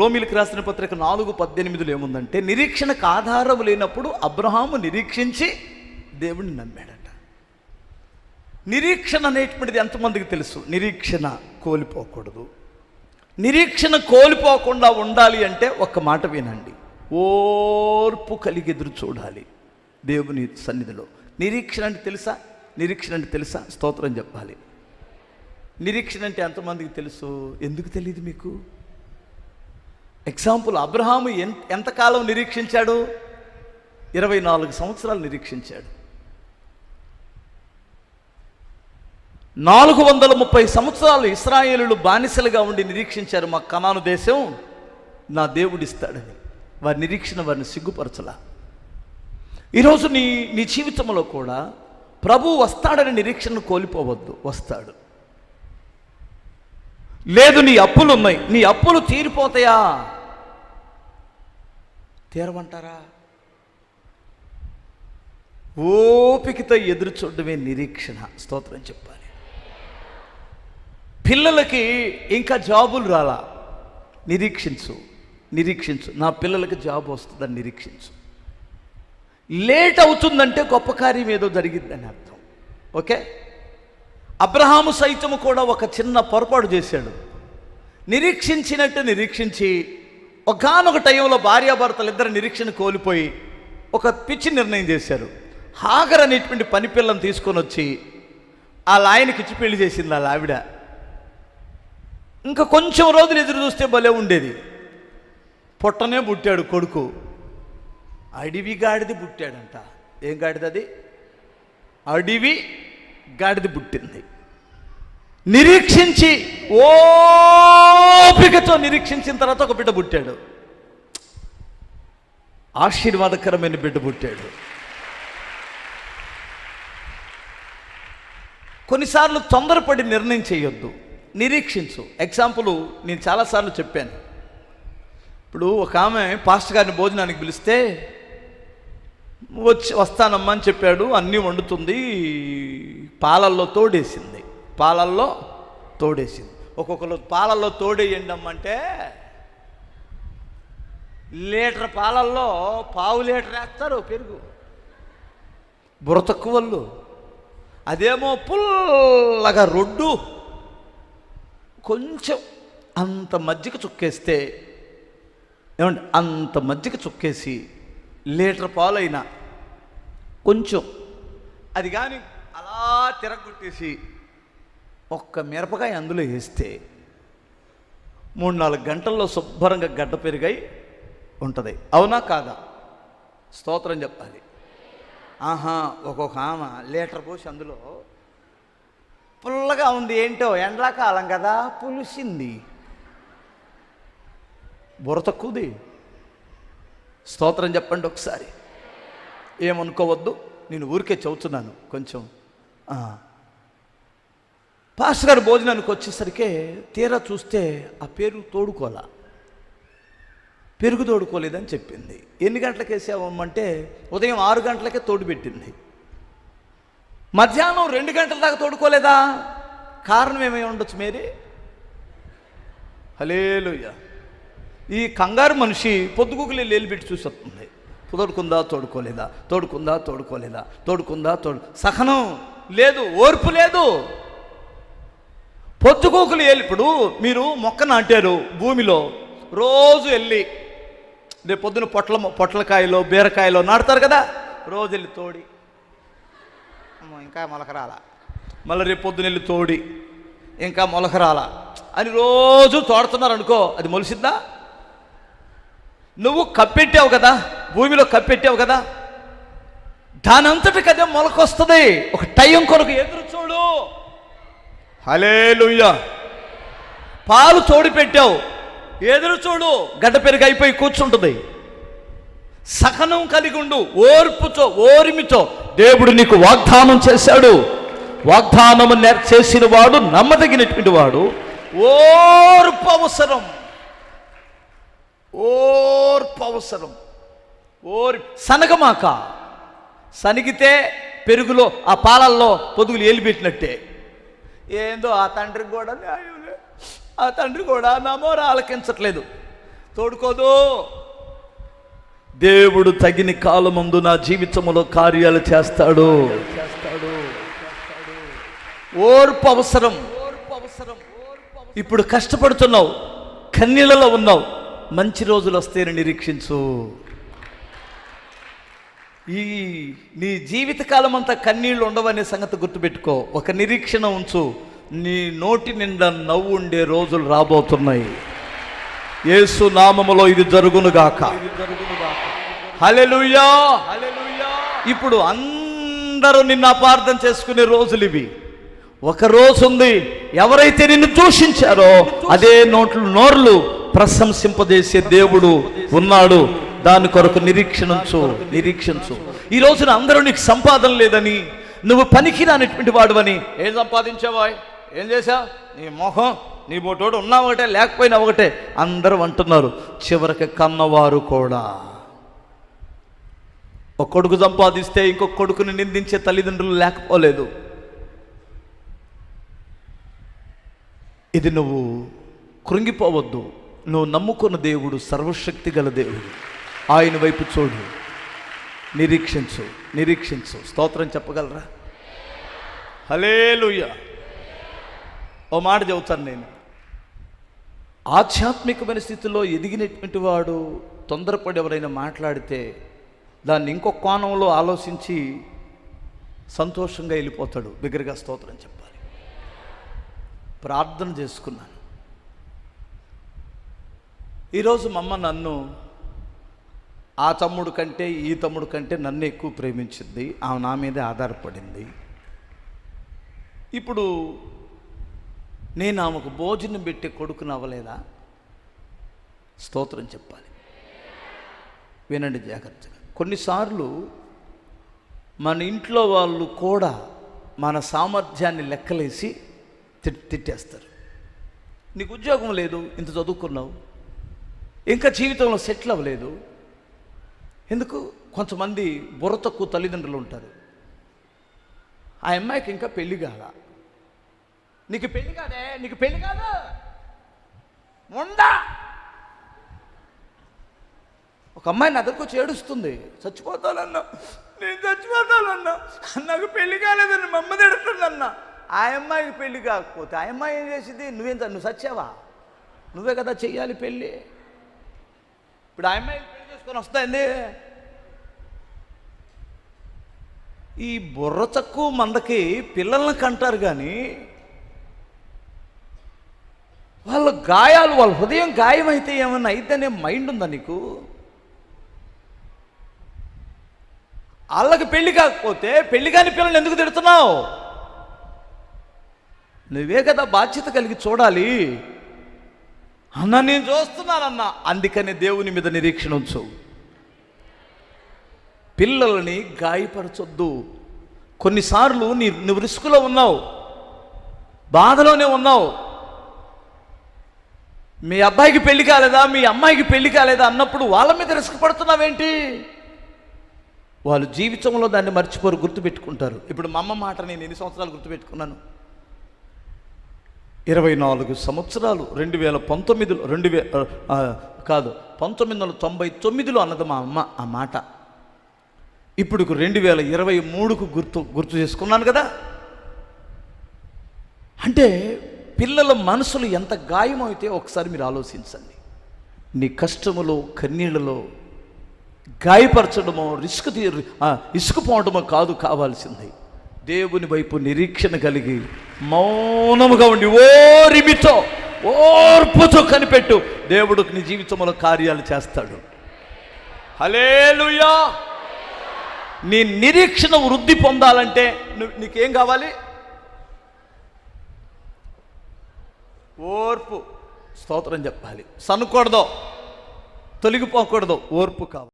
రోమిలకు రాసిన పత్రిక నాలుగు పద్దెనిమిదిలో ఏముందంటే నిరీక్షణకు ఆధారం లేనప్పుడు అబ్రహాము నిరీక్షించి దేవుణ్ణి నమ్మాడట. నిరీక్షణ అనేటువంటిది ఎంతమందికి తెలుసు? నిరీక్షణ కోల్పోకూడదు. నిరీక్షణ కోల్పోకుండా ఉండాలి అంటే ఒక్క మాట వినండి. ఓర్పు కలిగి ఎదురు చూడాలి దేవుని సన్నిధిలో. నిరీక్షణ అంటే తెలుసా? నిరీక్షణ అంటే తెలుసా? స్తోత్రం చెప్పాలి. నిరీక్షణ అంటే ఎంతమందికి తెలుసు? ఎందుకు తెలియదు మీకు? ఎగ్జాంపుల్ అబ్రహాము ఎంత ఎంతకాలం నిరీక్షించాడు? ఇరవై నాలుగు సంవత్సరాలు నిరీక్షించాడు. నాలుగు వందల ముప్పై సంవత్సరాలు ఇస్రాయేలులు బానిసలుగా ఉండి నిరీక్షించారు మా కనాను దేశం. నా దేవుడిస్తాడని వారి నిరీక్షణ వారిని సిగ్గుపరచలా. ఈరోజు నీ నీ జీవితంలో కూడా ప్రభు వస్తాడని నిరీక్షణను కోల్పోవద్దు. వస్తాడు. లేదు నీ అప్పులు ఉన్నాయి నీ అప్పులు తీరిపోతాయా? తీరమంటారా? ఓపికతో ఎదురు చూడడమే నిరీక్షణ. స్తోత్రం చెప్పాలి. పిల్లలకి ఇంకా జాబులు రాలా? నిరీక్షించు నిరీక్షించు. నా పిల్లలకి జాబ్ వస్తుందని నిరీక్షించు. లేట్ అవుతుందంటే గొప్ప కార్యం ఏదో జరిగిందని అర్థం. ఓకే? అబ్రహాము సైతము కూడా ఒక చిన్న పొరపాటు చేశాడు. నిరీక్షించినట్టు నిరీక్షించి ఒకనొక టైంలో భార్యాభర్తలు ఇద్దరు నిరీక్షణ కోల్పోయి ఒక పిచ్చి నిర్ణయం చేశారు. హాగర్ అనేటువంటి పని పిల్లని తీసుకొని వచ్చి వాళ్ళ ఆయనకి ఇచ్చి పెళ్ళి చేసింది వాళ్ళ ఆవిడ. ఇంకా కొంచెం రోజులు ఎదురు చూస్తే భలే ఉండేది. పుట్టనే పుట్టాడు కొడుకు. అడవి గాడిది పుట్టాడంట. ఏం గాడిదది? అది అడవి గాడిది పుట్టింది. నిరీక్షించి ఓపికతో నిరీక్షించిన తర్వాత ఒక బిడ్డ పుట్టాడు. ఆశీర్వాదకరమైన బిడ్డ పుట్టాడు. కొన్నిసార్లు తొందరపడి నిర్ణయం చేయొద్దు. నిరీక్షించు. ఎగ్జాంపుల్ నేను చాలాసార్లు చెప్పాను. ఇప్పుడు ఒక ఆమె పాస్టర్ గారిని భోజనానికి పిలిస్తే వచ్చి వస్తానమ్మా అని చెప్పాడు. అన్నీ వండుతుంది పాలల్లో తోడేసింది. పాలల్లో తోడేసింది. ఒక్కొక్కరు పాలల్లో తోడేయండి అంటే లీటర్ పాలల్లో పావు లీటర్ వేస్తారు పెరుగు. బుర్ర వాళ్ళు. అదేమో పుల్లగా రొడ్డు. కొంచెం అంత మజ్జిగ చుక్కేస్తే ఏమండి అంత మజ్జిగ చుక్కేసి లీటర్ పాలైనా కొంచెం అది కానీ అలా తిరగొట్టేసి ఒక్క మిరపకాయ అందులో వేస్తే మూడు నాలుగు గంటల్లో శుభ్రంగా గడ్డ పెరిగాయి ఉంటుంది. అవునా కాదా? స్తోత్రం చెప్పాలి. ఆహా ఒక్కొక్క ఆమె లీటర్ పోసి అందులో పుల్లగా ఉంది ఏంటో ఎండాకాలం కదా పులిసింది. బుర్ర తక్కువది. స్తోత్రం చెప్పండి ఒకసారి. ఏమనుకోవద్దు నేను ఊరికే చదువుతున్నాను కొంచెం. పాస్టర్ గారు భోజనానికి వచ్చేసరికి తీరా చూస్తే ఆ పేరు తోడుకోలా. పెరుగు తోడుకోలేదని చెప్పింది. ఎన్ని గంటలకు వేసామంటే ఉదయం ఆరు గంటలకే తోడు పెట్టింది. మధ్యాహ్నం రెండు గంటల దాకా తోడుకోలేదా? కారణం ఏమై ఉండొచ్చు మేరీ? హలేలుయ్య ఈ కంగారు మనిషి పొద్దుగుకులే లేలిపెట్టి చూసి వస్తుంది తోడుకుందా తోడుకోలేదా? తోడుకుందా తోడుకోలేదా? తోడుకుందా తోడు సహనం లేదు ఓర్పు లేదు. పొద్దుగోకులు వెళ్ళి ఇప్పుడు మీరు మొక్క నాటారు భూమిలో. రోజు వెళ్ళి రేపు పొద్దున పొట్ల పొట్లకాయలో బీరకాయలో నాటుతారు కదా రోజు వెళ్ళి తోడి. ఇంకా మొలకరాలా మళ్ళీ రేపు పొద్దున వెళ్ళి తోడి ఇంకా మొలకరాలా అని రోజు తోడుతున్నారు అనుకో అది మొలిసిద్దా? నువ్వు కప్పెట్టావు కదా భూమిలో కప్పెట్టావు కదా దానంతటికదే మొలకొస్తుంది. ఒక టైం కొరకు ఎదురు హలేలుయ్య పాలు తోడి పెట్టావు. ఎదురు చూడు గడ్డ పెరుగు అయిపోయి కూర్చుంటుంది. సహనం కలిగి ఉండు ఓర్పుతో ఓర్మితో. దేవుడు నీకు వాగ్దానం చేశాడు. వాగ్దానము నేర్ చేసిన వాడు నమ్మదగినటువంటి వాడు. ఓర్పు అవసరం. ఓర్పు అవసరం. ఓర్ సనగమాక. సనిగితే పెరుగులో ఆ పాలల్లో పొదుగులు ఏలిపెట్టినట్టే. ఏందో ఆ తండ్రికి కూడా న్యాయంలే ఆ తండ్రి కూడా నమోర ఆలకించట్లేదు. తోడుకోదు దేవుడు తగిన కాలమందు నా జీవితంలో కార్యాలు చేస్తాడు. చేస్తాడు ఓర్పు అవసరం ఓర్పు అవసరం. ఇప్పుడు కష్టపడుతున్నావు కన్నీళ్ళలో ఉన్నావు మంచి రోజులు వస్తేనే నిరీక్షించు. ఈ నీ జీవితకాలం అంతా కన్నీళ్ళు ఉండవనే సంగతి గుర్తుపెట్టుకో. ఒక నిరీక్షణ ఉంచు. నీ నోటి నిండా నవ్వు ఉండే రోజులు రాబోతున్నాయి. యేసు నామములో ఇది జరుగునుగాక హల్లెలూయా. ఇప్పుడు అందరూ నిన్ను అపార్థం చేసుకునే రోజులు ఇవి. ఒక రోజు ఉంది. ఎవరైతే నిన్ను దూషించారో అదే నోట్లు నోర్లు ప్రశంసింపజేసే దేవుడు ఉన్నాడు. దాని కొరకు నిరీక్షణించు నిరీక్షించు. ఈ రోజున అందరూ నీకు సంపాదన లేదని నువ్వు పనికి రానిటువంటి వాడువని. ఏం సంపాదించావా ఏం చేశా? నీ మొహం నీ బోటోడు ఉన్నా ఒకటే లేకపోయినా ఒకటే. అందరూ అంటున్నారు చివరికి కన్నవారు కూడా. ఒక కొడుకు సంపాదిస్తే ఇంకొక కొడుకుని నిందించే తల్లిదండ్రులు లేకపోలేదు. ఇది నువ్వు కృంగిపోవద్దు. నువ్వు నమ్ముకున్న దేవుడు సర్వశక్తి గల దేవుడు. ఆయన వైపు చూడు. నిరీక్షించు నిరీక్షించు. స్తోత్రం చెప్పగలరా? హలేలుయ ఓ మాట చెబుతాను నేను. ఆధ్యాత్మికమైన స్థితిలో ఎదిగినటువంటి వాడు తొందరపడి ఎవరైనా మాట్లాడితే దాన్ని ఇంకో కోణంలో ఆలోచించి సంతోషంగా వెళ్ళిపోతాడు. బిగ్గరగా స్తోత్రం చెప్పాలి. ప్రార్థన చేసుకున్నాను. ఈరోజు మమ్మ నన్ను ఆ తమ్ముడు కంటే ఈ తమ్ముడు కంటే నన్ను ఎక్కువ ప్రేమించింది. ఆమె నా మీదే ఆధారపడింది. ఇప్పుడు నేను ఆమెకు భోజనం పెట్టే కొడుకుని అవ్వలేదా? స్తోత్రం చెప్పాలి. వినండి జాగ్రత్తగా. కొన్నిసార్లు మన ఇంట్లో వాళ్ళు కూడా మన సామర్థ్యాన్ని లెక్కలేసి తిట్ తిట్టేస్తారు. నీకు ఉద్యోగం లేదు ఇంత చదువుకున్నావు. ఇంకా జీవితంలో సెటిల్ అవ్వలేదు. ఎందుకు? కొంతమంది బుర్ర తక్కువ తల్లిదండ్రులు ఉంటారు. ఆ అమ్మాయికి ఇంకా పెళ్ళి కాదా నీకు పెళ్ళి కాదే? నీకు పెళ్ళి కాదు. ఉండా ఒక అమ్మాయి నా దగ్గరకు వచ్చి ఏడుస్తుంది. చచ్చిపోతానన్నా. నేను చచ్చిపోతానన్నా. నాకు పెళ్ళి కాలేదని మా అమ్మ తిడుతుందన్న. ఆ అమ్మాయికి పెళ్ళి కాకపోతే ఆ అమ్మాయి ఏం చేసింది? నువ్వేం నువ్వు సచ్చావా నువ్వే కదా చెయ్యాలి పెళ్ళి ఇప్పుడు ఆ అమ్మాయి పెళ్ళి వస్తాయండి. ఈ బుర్ర తక్కువ మందకి పిల్లల్ని కంటారు కానీ వాళ్ళ గాయాలు వాళ్ళ హృదయం గాయమైతే ఏమన్నా అయితేనే మైండ్ ఉందా నీకు? వాళ్ళకి పెళ్ళి కాకపోతే పెళ్ళి కాని పిల్లల్ని ఎందుకు తిడుతున్నావు? నువ్వే కదా బాధ్యత కలిగి చూడాలి. అన్న నేను చూస్తున్నానన్నా అందుకని దేవుని మీద నిరీక్షణ ఉంచు. పిల్లల్ని గాయపరచొద్దు. కొన్నిసార్లు నీ నువ్వు రిస్కులో ఉన్నావు. బాధలోనే ఉన్నావు. మీ అబ్బాయికి పెళ్ళి కాలేదా? మీ అమ్మాయికి పెళ్ళి కాలేదా? అన్నప్పుడు వాళ్ళ మీద రిస్క్ పడుతున్నావేంటి? వాళ్ళు జీవితంలో దాన్ని మర్చిపోరు గుర్తుపెట్టుకుంటారు. ఇప్పుడు మా అమ్మ మాట నేను ఎన్ని సంవత్సరాలు గుర్తుపెట్టుకున్నాను? ఇరవై నాలుగు సంవత్సరాలు రెండు వేల పంతొమ్మిదిలో రెండు వే కాదు పంతొమ్మిది వందల తొంభై తొమ్మిదిలో అన్నది మా అమ్మ ఆ మాట. ఇప్పుడు రెండు వేల ఇరవై మూడుకు గుర్తు గుర్తు చేసుకున్నాను కదా? అంటే పిల్లల మనసులు ఎంత గాయమైతే ఒకసారి మీరు ఆలోచించండి. నీ కష్టములో కన్నీళ్ళలో గాయపరచడమో రిస్క్ తీ ఆ, ఇసుకుపోవడమో కాదు కావాల్సింది. దేవుని వైపు నిరీక్షణ కలిగి మౌనముగా ఉండి ఓరిమితో ఓర్పుతో కనిపెట్టు. దేవుడు నీ జీవితంలో కార్యాలు చేస్తాడు. హలేలుయా నీ నిరీక్షణ వృద్ధి పొందాలంటే నువ్వు నీకేం కావాలి? ఓర్పు. స్తోత్రం చెప్పాలి. సనుకూడదు. తొలగిపోకూడదు. ఓర్పు కావాలి.